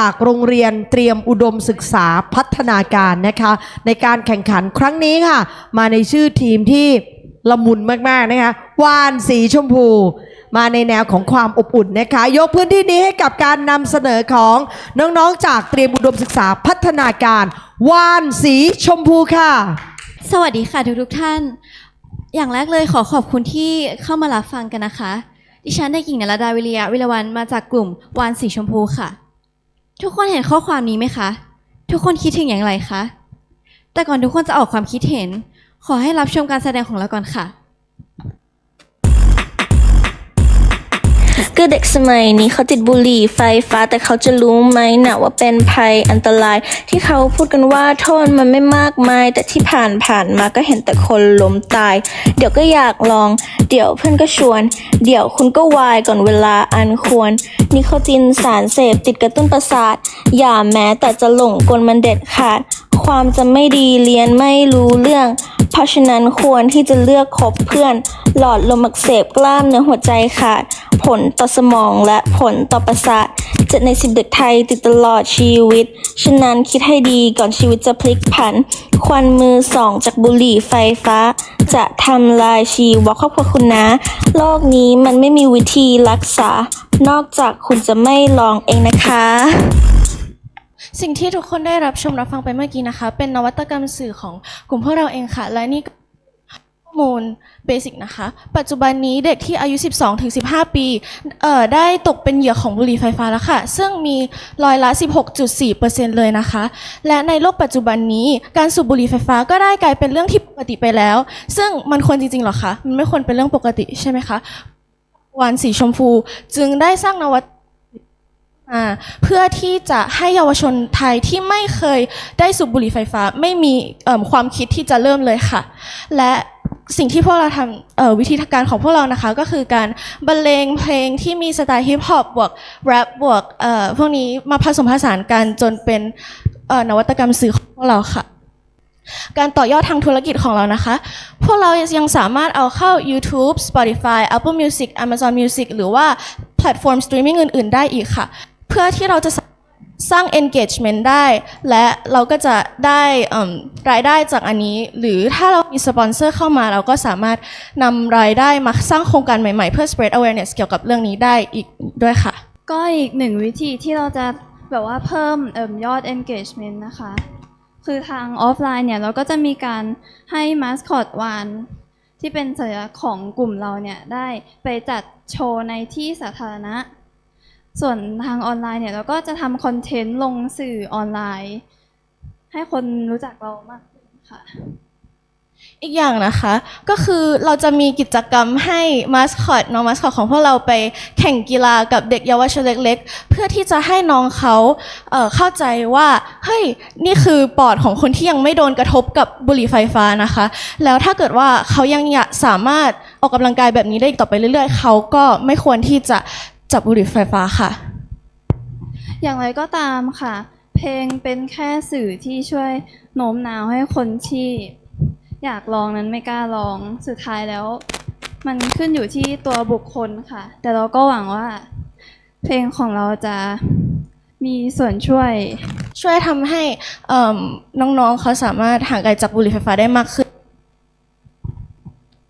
จากโรงเรียนเตรียมอุดมศึกษาพัฒนาการนะคะ ในการแข่งขันครั้งนี้ค่ะ มาในชื่อทีมที่ละมุนมากๆนะคะวานสีชมพู มาในแนวของความอบอุ่นนะคะ ยกพื้นที่นี้ให้กับการนำเสนอของน้องๆจากเตรียมอุดมศึกษาพัฒนาการวานสีชมพูค่ะ สวัสดีค่ะทุกทุกๆท่าน อย่างแรกเลยขอขอบคุณที่เข้ามารับฟังกันนะคะ ดิฉันได้กิ่งนรดาวิริยะวิรวันมาจากกลุ่มวานสีชมพูค่ะ ทุกคนเห็นข้อความนี้ไหมคะ ทุกคนคิดถึงอย่างไรคะ แต่ก่อนทุกคนจะออกความคิดเห็น ขอให้รับชมการแสดงของเราก่อนค่ะ ก็เด็กสมัยนี้เขาติดบุหรี่ไฟฟ้าแต่เขาจะรู้ไหมนะว่าเป็นภัยอันตราย ที่เขาพูดกันว่าโทษมันไม่มากมาย แต่ที่ผ่านผ่านมาก็เห็นแต่คนล้มตาย เดี๋ยวก็อยากลอง เดี๋ยวเพื่อนก็ชวน เดี๋ยวคุณก็วายก่อนเวลาอันควร นิโคตินสารเสพติดกระตุ้นประสาท อย่าแม้แต่จะหลงกลมันเด็ดขาดความจะไม่ดีเรียนไม่รู้เรื่อง เพราะฉะนั้นควรที่จะเลือกคบเพื่อน หลอดลมอักเสบกล้ามเนื้อหัวใจขาด ผลต่อสมองและผลต่อประสาทเจ็ดในสิบเด็กไทยติดตลอดชีวิต ฉะนั้นคิดให้ดีก่อนชีวิตจะพลิกผัน ควันมือสองจากบุหรี่ไฟฟ้า จะทำลายชีวะครอบครัวคุณนะ โลกนี้มันไม่มีวิธีรักษา นอกจากคุณจะไม่ลองเองนะคะสิ่งที่ทุกคนได้รับชมรับฟังไปเมื่อกี้นะคะ เป็นนวัตกรรมสื่อของกลุ่มพวกเราเองค่ะ และนี่ ข้อมูลเบสิกนะคะ ปัจจุบันนี้เด็กที่อายุ 12-15 ปีเอ่อได้ตกเป็นเหยื่อของบุหรี่ไฟฟ้าแล้วค่ะ ซึ่งมีร้อยละ 16.4%เลยนะคะ และในโลกปัจจุบันนี้การสูบบุหรี่ไฟฟ้าก็ได้กลายเป็นเรื่องที่ปกติไปแล้ว ซึ่งมันควรจริงๆหรอคะ มันไม่ควรเป็นเรื่องปกติใช่ไหมคะ วันสีชมพูจึงได้สร้างนวัตอ่าเพื่อที่จะให้เยาวชนไทยที่ไม่เคยได้สูบบุหรี่ไฟฟ้า ไม่มีความคิดที่จะเริ่มเลยค่ะ และ สิ่งที่พวกเราทำวิธีการของพวกเรานะคะ ก็คือการบรรเลงเพลงที่มีสไตล์ฮิปฮอปบวกแรปบวกเอ่อพวกนี้มาผสมผสานกันจนเป็นนวัตกรรมสื่อของพวกเราค่ะ การต่อยอดทางธุรกิจของเรานะคะ พวกเรายังสามารถเอาเข้า YouTube Spotify Apple Music Amazon Music หรือว่าแพลตฟอร์มสตรีมมิ่งอื่น ๆ ได้อีกค่ะ เพื่อที่เราจะ สร้าง engagement ได้ และเราก็จะได้รายได้จากอันนี้ หรือถ้าเรามีสปอนเซอร์เข้ามาเราก็สามารถนำรายได้มาสร้างโครงการใหม่ๆ เพื่อ spread awareness เกี่ยวกับเรื่องนี้ได้อีกด้วยค่ะ ก็อีกหนึ่งวิธีที่เราจะแบบว่าเพิ่มเอิ่มยอด engagement นะคะ คือทางออฟไลน์เนี่ยเราก็จะมีการให้มาสคอตวานที่เป็นสัญลักษณ์ของกลุ่มเราเนี่ยได้ไปจัดโชว์ในที่สาธารณะ ส่วนทางออนไลน์เนี่ยเราก็จะทำคอนเทนต์ลงสื่อออนไลน์ ให้คนรู้จักเรามากขึ้นค่ะ อีกอย่างนะคะ ก็คือเราจะมีกิจกรรมให้มาสคอตน้องมาสคอตของพวกเราไปแข่งกีฬากับเด็กเยาวชนเล็ก ๆ เพื่อที่จะให้น้องเขาเเข้าใจว่าเฮ้ยนี่คือปอดของคนที่ยังไม่โดนกระทบกับบุหรี่ไฟฟ้านะคะ แล้วถ้าเกิดว่าเขายังสามารถออกกำลังกายแบบนี้ได้อีกต่อไปเรื่อย ๆ เขาก็ไม่ควรที่จะ จับบุหรี่ไฟฟ้าค่ะ อย่างไรก็ตามค่ะ เพลงเป็นแค่สื่อที่ช่วยโน้มน้าวให้คนที่ อยากลองนั้นไม่กล้าลองสุดท้ายแล้ว มันขึ้นอยู่ที่ตัวบุคคลค่ะ แต่เราก็หวังว่า เพลงของเราจะมีส่วนช่วยช่วยทำให้เอิ่มน้องๆเขาสามารถห่างไกลจากบุหรี่ไฟฟ้าได้มากขึ้น